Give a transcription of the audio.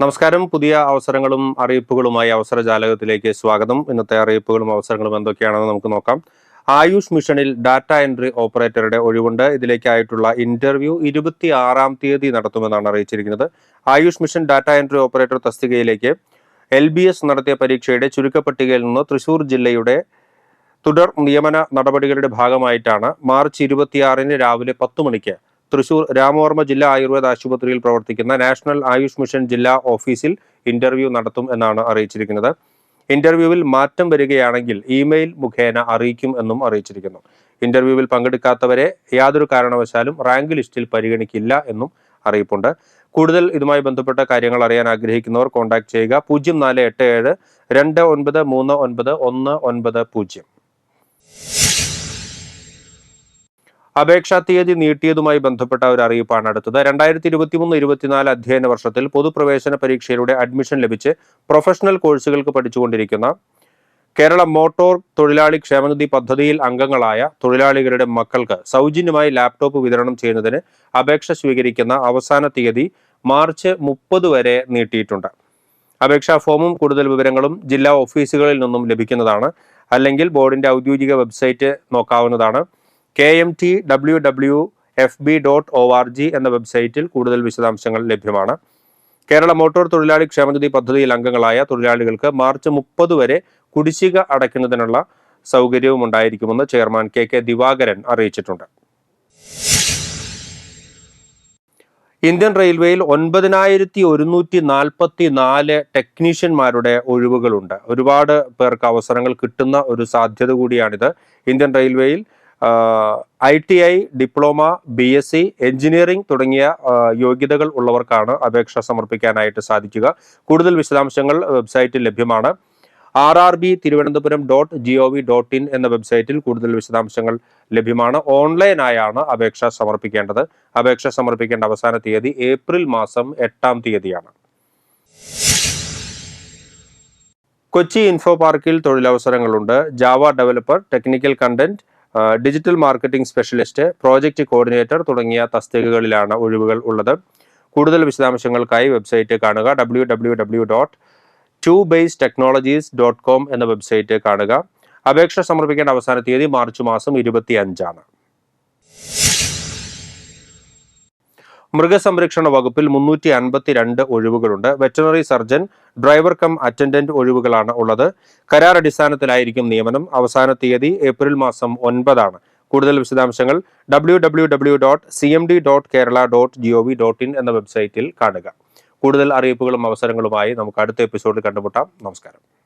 നമസ്കാരം. പുതിയ അവസരങ്ങളും അറിയിപ്പുകളുമായി അവസര ജാലകത്തിലേക്ക് സ്വാഗതം. ഇന്നത്തെ അറിയിപ്പുകളും അവസരങ്ങളും എന്തൊക്കെയാണെന്ന് നമുക്ക് നോക്കാം. ആയുഷ് മിഷനിൽ ഡാറ്റ എൻട്രി ഓപ്പറേറ്ററുടെ ഒഴിവുണ്ട്. ഇതിലേക്കായിട്ടുള്ള ഇന്റർവ്യൂ ഇരുപത്തി ആറാം തീയതി നടത്തുമെന്നാണ് അറിയിച്ചിരിക്കുന്നത്. Ayush mission data entry operator തസ്തികയിലേക്ക് എൽ ബി എസ് നടത്തിയ പരീക്ഷയുടെ ചുരുക്കപ്പട്ടികയിൽ നിന്ന് തൃശൂർ ജില്ലയുടെ തുടർ നിയമന നടപടികളുടെ ഭാഗമായിട്ടാണ് മാർച്ച് ഇരുപത്തിയാറിന് രാവിലെ പത്ത് മണിക്ക് തൃശൂർ രാമവർമ്മ ജില്ലാ ആയുർവേദ ആശുപത്രിയിൽ പ്രവർത്തിക്കുന്ന നാഷണൽ ആയുഷ് മിഷൻ ജില്ലാ ഓഫീസിൽ ഇന്റർവ്യൂ നടത്തും എന്നാണ് അറിയിച്ചിരിക്കുന്നത്. ഇന്റർവ്യൂവിൽ മാറ്റം വരികയാണെങ്കിൽ ഇമെയിൽ മുഖേന അറിയിക്കും എന്നും അറിയിച്ചിരിക്കുന്നു. ഇന്റർവ്യൂവിൽ പങ്കെടുക്കാത്തവരെ യാതൊരു കാരണവശാലും റാങ്ക് ലിസ്റ്റിൽ പരിഗണിക്കില്ല എന്നും അറിയിപ്പുണ്ട്. കൂടുതൽ ഇതുമായി ബന്ധപ്പെട്ട കാര്യങ്ങൾ അറിയാൻ ആഗ്രഹിക്കുന്നവർ കോൺടാക്ട് ചെയ്യുക. പൂജ്യം നാല് എട്ട് ഏഴ് രണ്ട് ഒൻപത് മൂന്ന് ഒൻപത് ഒന്ന് ഒൻപത് പൂജ്യം. അപേക്ഷാ തീയതി നീട്ടിയതുമായി ബന്ധപ്പെട്ട ഒരു അറിയിപ്പാണ് അടുത്തത്. രണ്ടായിരത്തി ഇരുപത്തിമൂന്ന് ഇരുപത്തിനാല് അധ്യയന വർഷത്തിൽ പൊതുപ്രവേശന പരീക്ഷയിലൂടെ അഡ്മിഷൻ ലഭിച്ച് പ്രൊഫഷണൽ കോഴ്സുകൾക്ക് പഠിച്ചുകൊണ്ടിരിക്കുന്ന കേരള മോട്ടോർ തൊഴിലാളി ക്ഷേമനിധി പദ്ധതിയിൽ അംഗങ്ങളായ തൊഴിലാളികളുടെ മക്കൾക്ക് സൗജന്യമായി ലാപ്ടോപ്പ് വിതരണം ചെയ്യുന്നതിന് അപേക്ഷ സ്വീകരിക്കുന്ന അവസാന തീയതി മാർച്ച് മുപ്പത് വരെ നീട്ടിയിട്ടുണ്ട്. അപേക്ഷാ ഫോമും കൂടുതൽ വിവരങ്ങളും ജില്ലാ ഓഫീസുകളിൽ നിന്നും ലഭിക്കുന്നതാണ്. അല്ലെങ്കിൽ ബോർഡിന്റെ ഔദ്യോഗിക വെബ്സൈറ്റ് നോക്കാവുന്നതാണ്. K M T W W F B dot O R G എന്ന വെബ്സൈറ്റിൽ കൂടുതൽ വിശദാംശങ്ങൾ ലഭ്യമാണ്. കേരള മോട്ടോർ തൊഴിലാളി ക്ഷേമനിധി പദ്ധതിയിൽ അംഗങ്ങളായ തൊഴിലാളികൾക്ക് മാർച്ച് മുപ്പത് വരെ കുടിശ്ശിക അടയ്ക്കുന്നതിനുള്ള സൗകര്യവും ഉണ്ടായിരിക്കുമെന്ന് ചെയർമാൻ കെ കെ ദിവാകരൻ അറിയിച്ചിട്ടുണ്ട്. ഇന്ത്യൻ റെയിൽവേയിൽ ഒൻപതിനായിരത്തി ഒരുന്നൂറ്റി നാൽപ്പത്തി നാല് ടെക്നീഷ്യന്മാരുടെ ഒഴിവുകളുണ്ട്. ഒരുപാട് പേർക്ക് അവസരങ്ങൾ കിട്ടുന്ന ഒരു സാധ്യത കൂടിയാണിത്. ഇന്ത്യൻ റെയിൽവേയിൽ I T I diploma B S C engineering തുടങ്ങിയ യോഗ്യതകൾ ഉള്ളവർക്കാണ് അപേക്ഷ സമർപ്പിക്കാനായിട്ട് സാധിക്കുക. കൂടുതൽ വിശദാംശങ്ങൾ വെബ്സൈറ്റിൽ ലഭ്യമാണ്. R R B Thiruvananthapuram dot G O V dot in എന്ന വെബ്സൈറ്റിൽ കൂടുതൽ വിശദാംശങ്ങൾ ലഭ്യമാണ്. ഓൺലൈനായാണ് അപേക്ഷ സമർപ്പിക്കേണ്ടത്. അപേക്ഷ സമർപ്പിക്കേണ്ട അവസാന തീയതി ഏപ്രിൽ മാസം എട്ടാം തീയതിയാണ്. കൊച്ചി ഇൻഫോ പാർക്കിൽ തൊഴിലവസരങ്ങളുണ്ട്. Java developer technical content digital marketing specialist project coordinator തുടങ്ങിയ തസ്തികകളിലാണ് ഒഴിവുകൾ ഉള്ളത്. കൂടുതൽ വിശദാംശങ്ങൾക്കായി വെബ്സൈറ്റ് കാണുക. W W W dot two base technologies dot com എന്ന വെബ്സൈറ്റ് കാണുക. അപേക്ഷ സമർപ്പിക്കേണ്ട അവസാന തീയതി മാർച്ച് മാസം ഇരുപത്തി അഞ്ചാണ് മൃഗസംരക്ഷണ വകുപ്പിൽ മുന്നൂറ്റി അൻപത്തി രണ്ട് ഒഴിവുകളുണ്ട്. Veterinary surgeon driver cum attendant ഒഴിവുകളാണ് ഉള്ളത്. കരാർ അടിസ്ഥാനത്തിലായിരിക്കും നിയമനം. അവസാന തീയതി ഏപ്രിൽ മാസം ഒൻപതാണ്. കൂടുതൽ വിശദാംശങ്ങൾ W W W dot C M D dot Kerala dot G O V dot in എന്ന വെബ്സൈറ്റിൽ കാണുക. കൂടുതൽ അറിയിപ്പുകളും അവസരങ്ങളുമായി നമുക്ക് അടുത്ത എപ്പിസോഡിൽ കണ്ടുമുട്ടാം. നമസ്കാരം.